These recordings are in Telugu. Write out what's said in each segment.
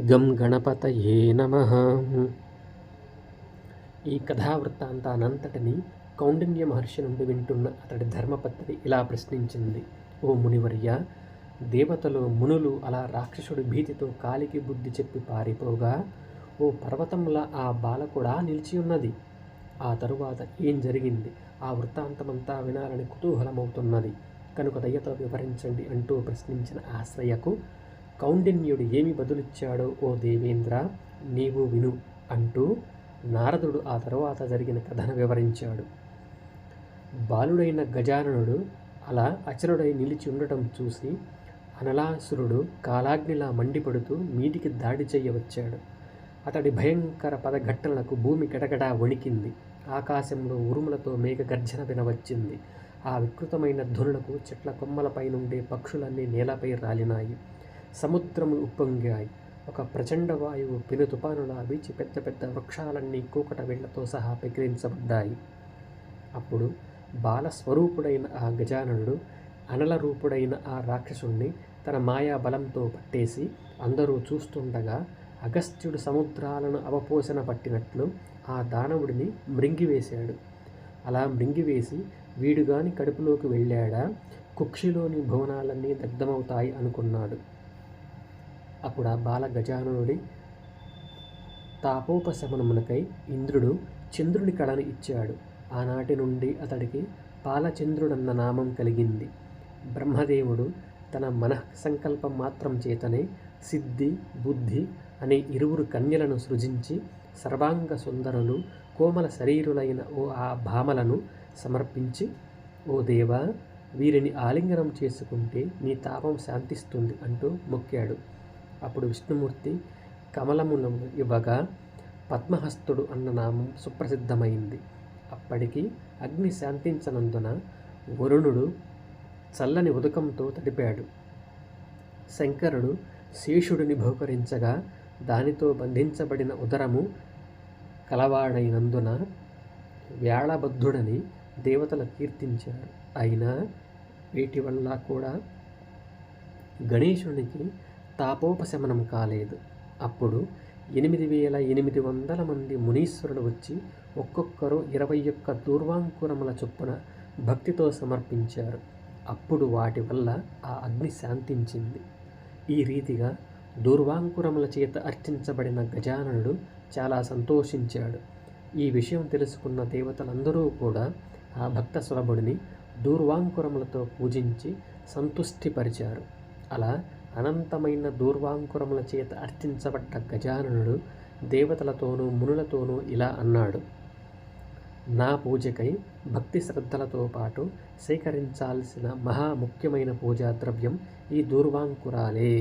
గం గణపతయే నమ. ఈ కథావృత్తాంతానంతటిని కౌండిన్య మహర్షి నుండి వింటున్న అతడి ధర్మపత్ని ఇలా ప్రశ్నించింది. ఓ మునివర్య దేవతలు మునులు అలా రాక్షసుడి భీతితో కాలికి బుద్ధి చెప్పి పారిపోగా ఓ పర్వతంలా ఆ బాల కూడా నిలిచి ఉన్నది. ఆ తరువాత ఏం జరిగింది? ఆ వృత్తాంతమంతా వినాలని కుతూహలమవుతున్నది. కనుక దయ్యతో వివరించండి అంటూ ప్రశ్నించిన ఆశ్రయకు కౌండిన్యుడు ఏమి బదులిచ్చాడో ఓ దేవేంద్ర నీవు విను అంటూ నారదుడు ఆ తరువాత జరిగిన కథను వివరించాడు. బాలుడైన గజాననుడు అలా అచరుడై నిలిచి ఉండటం చూసి అనలాసురుడు కాలాగ్నిలా మండిపడుతూ మీటికి దాడి చేయవచ్చాడు అతడి భయంకర పదఘట్టనలకు భూమి గడగడా వణికింది. ఆకాశంలో ఉరుములతో మేఘ గర్జన వినవచ్చింది. ఆ వికృతమైన ధ్వనులకు చెట్ల కొమ్మలపై నుండే పక్షులన్నీ నేలపై రాలినాయి. సముద్రములు ఉప్పొంగాయి. ఒక ప్రచండ వాయువు పెను తుపానులా వీచి పెద్ద పెద్ద వృక్షాలన్నీ కూకట వేళ్ళతో సహా పెకిలించబడ్డాయి అప్పుడు బాలస్వరూపుడైన ఆ గజాననుడు అనల రూపుడైన ఆ రాక్షసుణ్ణి తన మాయా బలంతో పట్టేసి అందరూ చూస్తుండగా అగస్త్యుడు సముద్రాలను అవపోసన పట్టినట్లు ఆ దానవుడిని మృంగివేశాడు. అలా మృంగివేసి వీడుగాని కడుపులోకి వెళ్ళాడా? కుక్షిలోని భువనాలన్నీ దగ్ధమవుతాయి అనుకున్నాడు. అప్పుడు ఆ బాల గజానుడి తాపోపశమనమునకై ఇంద్రుడు చంద్రుని కళను ఇచ్చాడు. ఆనాటి నుండి అతడికి బాలచంద్రుడన్న నామం కలిగింది. బ్రహ్మదేవుడు తన మనః సంకల్పం మాత్రం చేతనే సిద్ధి బుద్ధి అనే ఇరువురు కన్యలను సృజించి సర్వాంగ సుందరులు కోమల శరీరులైన ఓ ఆ భామలను సమర్పించి ఓ దేవా వీరిని ఆలింగనం చేసుకుంటే నీ తాపం శాంతిస్తుంది అంటూ మొక్కాడు. అప్పుడు విష్ణుమూర్తి కమలములను ఇవ్వగా పద్మహస్తుడు అన్న నామం సుప్రసిద్ధమైంది. అప్పటికి అగ్ని శాంతించనందున వరుణుడు చల్లని ఉదకంతో తడిపాడు. శంకరుడు శేషుడిని బహుకరించగా దానితో బంధించబడిన ఉదరము కలవాడైనందున వ్యాళబద్ధుడని దేవతలు కీర్తించారు. అయినా వీటి వల్ల కూడా గణేశునికి తాపోపశమనం కాలేదు. అప్పుడు ఎనిమిది వేల ఎనిమిది వందల మంది మునీశ్వరులు వచ్చి ఒక్కొక్కరు ఇరవై ఒక్క దూర్వాంకురముల చొప్పున భక్తితో సమర్పించారు. అప్పుడు వాటి వల్ల ఆ అగ్ని శాంతించింది. ఈ రీతిగా దూర్వాంకురముల చేత అర్చించబడిన గజాననుడు చాలా సంతోషించాడు. ఈ విషయం తెలుసుకున్న దేవతలందరూ కూడా ఆ భక్త సులభుడిని దూర్వాంకురములతో పూజించి సంతుష్టిపరిచారు. అలా అనంతమైన దూర్వాంకురముల చేత అర్చించబడ్డ గజాననుడు దేవతలతోనూ మునులతోనూ ఇలా అన్నాడు. నా పూజకై భక్తి శ్రద్ధలతో పాటు సేకరించాల్సిన మహా ముఖ్యమైన పూజా ద్రవ్యం ఈ దూర్వాంకురాలే.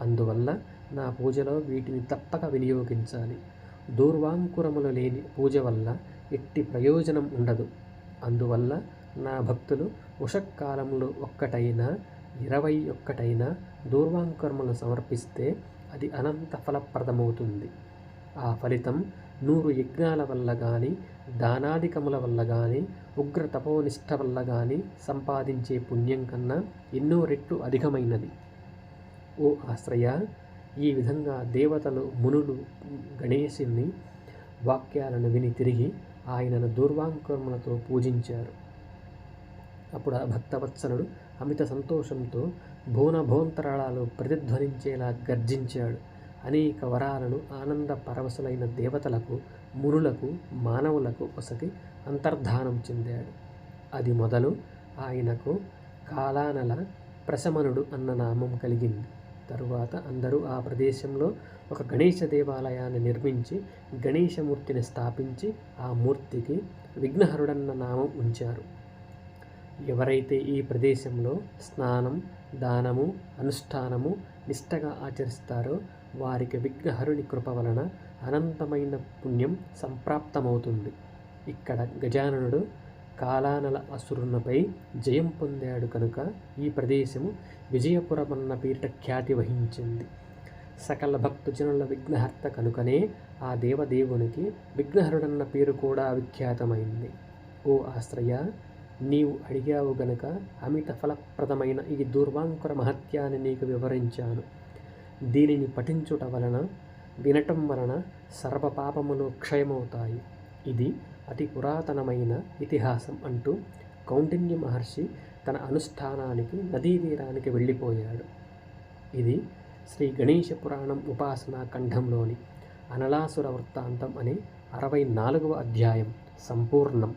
అందువల్ల నా పూజలో వీటిని తప్పక వినియోగించాలి. దూర్వాంకురములు లేని పూజ వల్ల ఎట్టి ప్రయోజనం ఉండదు. అందువల్ల నా భక్తులు ఉషక్కాలంలో ఒక్కటైనా ఇరవై ఒక్కటైనా దూర్వాంకర్మను సమర్పిస్తే అది అనంత ఫలప్రదమవుతుంది. ఆ ఫలితం నూరు యజ్ఞాల వల్ల కానీ దానాధికముల వల్ల కానీ ఉగ్ర తపోనిష్ట వల్ల కానీ సంపాదించే పుణ్యం కన్నా ఎన్నో రెట్లు అధికమైనది. ఓ ఆశ్రయ ఈ విధంగా దేవతలు మునులు గణేశుని వాక్యాలను విని తిరిగి ఆయనను దూర్వాంకర్మలతో పూజించారు. అప్పుడు ఆ భక్తవత్సలుడు అమిత సంతోషంతో భువన భోంతరాళాలు ప్రతిధ్వనించేలా గర్జించాడు. అనేక వరాలను ఆనంద పరవశులైన దేవతలకు మునులకు మానవులకు వసతి అంతర్ధానం చెందాడు. అది మొదలు ఆయనకు కాలానల ప్రశమనుడు అన్న నామం కలిగింది. తరువాత అందరూ ఆ ప్రదేశంలో ఒక గణేష దేవాలయాన్ని నిర్మించి గణేశమూర్తిని స్థాపించి ఆ మూర్తికి విఘ్నహరుడన్న నామం ఉంచారు. ఎవరైతే ఈ ప్రదేశంలో స్నానం దానము అనుష్ఠానము నిష్టగా ఆచరిస్తారో వారికి విఘ్నహరుని కృప వలన అనంతమైన పుణ్యం సంప్రాప్తమవుతుంది. ఇక్కడ గజాననుడు కాలానల అసురునిపై జయం పొందాడు కనుక ఈ ప్రదేశము విజయపురమన్న పేరిట ఖ్యాతి వహించింది. సకల భక్తజనుల విఘ్నహర్త కనుకనే ఆ దేవదేవునికి విఘ్నహరుడన్న పేరు కూడా విఖ్యాతమైంది. ఓ ఆశ్రయ నీవు అడిగావు గనక అమిత ఫలప్రదమైన ఈ దుర్వాంకుర మహత్యాన్ని నీకు వివరించాను. దీనిని పఠించుట వలన వినటం వలన సర్వపాపములు క్షయమవుతాయి. ఇది అతి పురాతనమైన ఇతిహాసం అంటూ కౌండిన్య మహర్షి తన అనుష్ఠానానికి నదీ తీరానికి వెళ్ళిపోయాడు. ఇది శ్రీ గణేష పురాణం ఉపాసనా ఖండంలోని అనలాసుర వృత్తాంతం అనే అరవై నాలుగవ అధ్యాయం సంపూర్ణం.